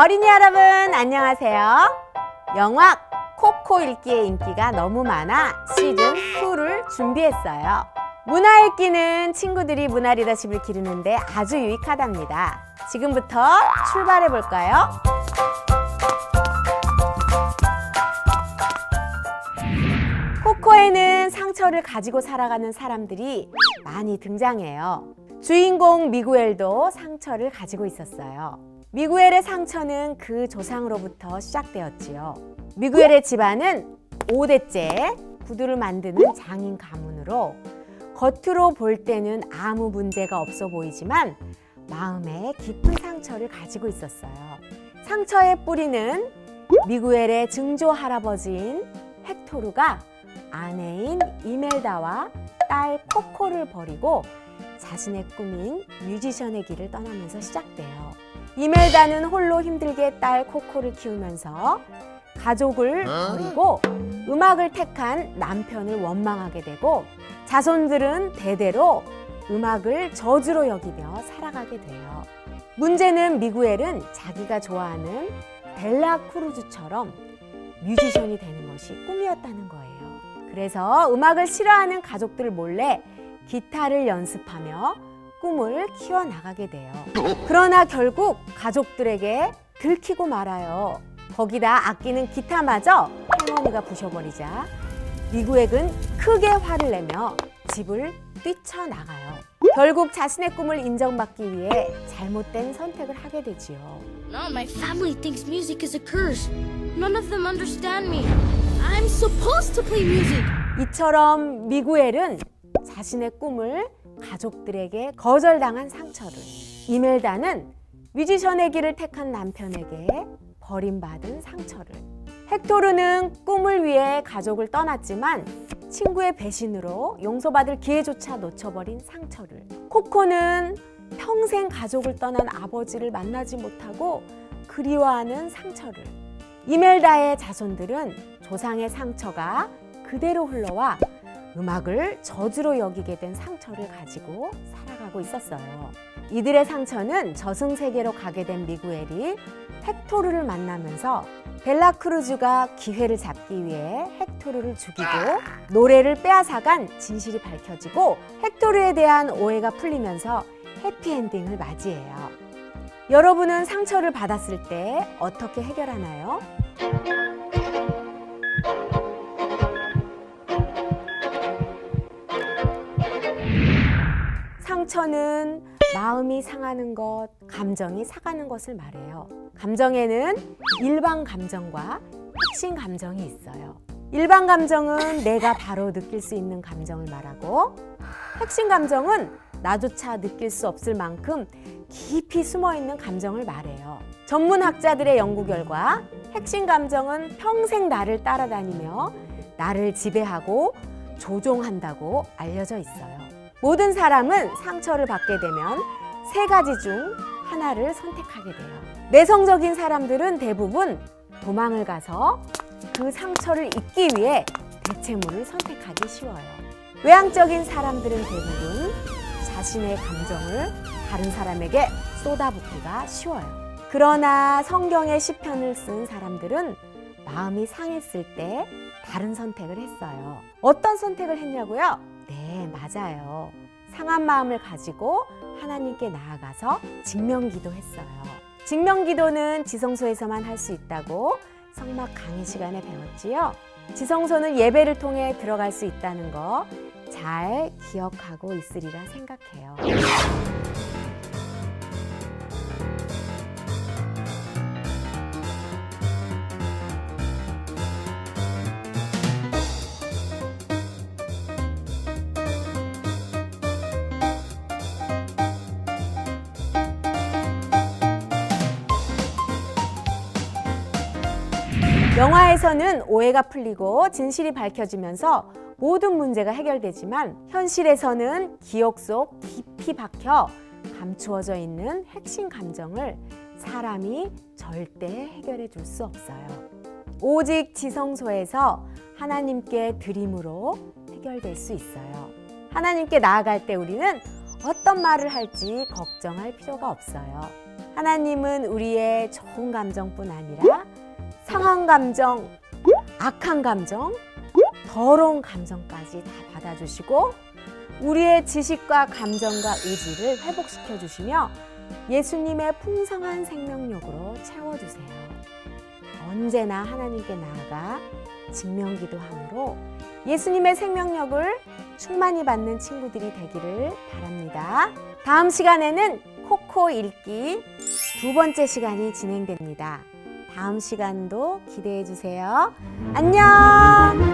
어린이 여러분 안녕하세요. 영화 코코 읽기의 인기가 너무 많아 시즌 2를 준비했어요. 문화 읽기는 친구들이 문화 리더십을 기르는데 아주 유익하답니다. 지금부터 출발해 볼까요? 코코에는 상처를 가지고 살아가는 사람들이 많이 등장해요. 주인공 미구엘도 상처를 가지고 있었어요. 미구엘의 상처는 그 조상으로부터 시작되었지요. 미구엘의 집안은 5대째 구두를 만드는 장인 가문으로 겉으로 볼 때는 아무 문제가 없어 보이지만 마음에 깊은 상처를 가지고 있었어요. 상처의 뿌리는 미구엘의 증조 할아버지인 헥토르가 아내인 이멜다와 딸 코코를 버리고 자신의 꿈인 뮤지션의 길을 떠나면서 시작돼요. 이멜다는 홀로 힘들게 딸 코코를 키우면서 가족을 버리고 음악을 택한 남편을 원망하게 되고 자손들은 대대로 음악을 저주로 여기며 살아가게 돼요. 문제는 미구엘은 자기가 좋아하는 벨라 크루즈처럼 뮤지션이 되는 것이 꿈이었다는 거예요. 그래서 음악을 싫어하는 가족들 몰래 기타를 연습하며 꿈을 키워나가게 돼요. 그러나 결국 가족들에게 들키고 말아요. 거기다 아끼는 기타마저 할머니가 부셔버리자 미구액은 크게 화를 내며 집을 뛰쳐나가요. 결국 자신의 꿈을 인정받기 위해 잘못된 선택을 하게 되지요. No, my family thinks music is a curse. None of them understand me. I'm supposed to play music. 이처럼 미구엘은 자신의 꿈을 가족들에게 거절당한 상처를. 이멜다는 뮤지션의 길을 택한 남편에게 버림받은 상처를. 헥토르는 꿈을 위해 가족을 떠났지만 친구의 배신으로 용서받을 기회조차 놓쳐버린 상처를. 코코는 평생 가족을 떠난 아버지를 만나지 못하고 그리워하는 상처를. 이멜다의 자손들은 조상의 상처가 그대로 흘러와 음악을 저주로 여기게 된 상처를 가지고 살아가고 있었어요. 이들의 상처는 저승 세계로 가게 된 미구엘이 헥토르를 만나면서 벨라크루즈가 기회를 잡기 위해 헥토르를 죽이고 노래를 빼앗아간 진실이 밝혀지고 헥토르에 대한 오해가 풀리면서 해피엔딩을 맞이해요. 여러분은 상처를 받았을 때 어떻게 해결하나요? 상처는 마음이 상하는 것, 감정이 사가는 것을 말해요. 감정에는 일반 감정과 핵심 감정이 있어요. 일반 감정은 내가 바로 느낄 수 있는 감정을 말하고 핵심 감정은 나조차 느낄 수 없을 만큼 깊이 숨어 있는 감정을 말해요. 전문 학자들의 연구 결과 핵심 감정은 평생 나를 따라다니며 나를 지배하고 조종한다고 알려져 있어요. 모든 사람은 상처를 받게 되면 세 가지 중 하나를 선택하게 돼요. 내성적인 사람들은 대부분 도망을 가서 그 상처를 잊기 위해 대체물을 선택하기 쉬워요. 외향적인 사람들은 대부분 자신의 감정을 다른 사람에게 쏟아붓기가 쉬워요. 그러나 성경의 시편을 쓴 사람들은 마음이 상했을 때 다른 선택을 했어요. 어떤 선택을 했냐고요? 네, 맞아요. 상한 마음을 가지고 하나님께 나아가서 직명기도 했어요. 직명기도는 지성소에서만 할 수 있다고 성막 강의 시간에 배웠지요. 지성소는 예배를 통해 들어갈 수 있다는 거 잘 기억하고 있으리라 생각해요. 영화에서는 오해가 풀리고 진실이 밝혀지면서 모든 문제가 해결되지만 현실에서는 기억 속 깊이 박혀 감추어져 있는 핵심 감정을 사람이 절대 해결해 줄 수 없어요. 오직 지성소에서 하나님께 드림으로 해결될 수 있어요. 하나님께 나아갈 때 우리는 어떤 말을 할지 걱정할 필요가 없어요. 하나님은 우리의 좋은 감정뿐 아니라 상한 감정, 악한 감정, 더러운 감정까지 다 받아주시고 우리의 지식과 감정과 의지를 회복시켜 주시며 예수님의 풍성한 생명력으로 채워주세요. 언제나 하나님께 나아가 직명기도함으로 예수님의 생명력을 충만히 받는 친구들이 되기를 바랍니다. 다음 시간에는 코코 읽기 두 번째 시간이 진행됩니다. 다음 시간도 기대해 주세요. 안녕!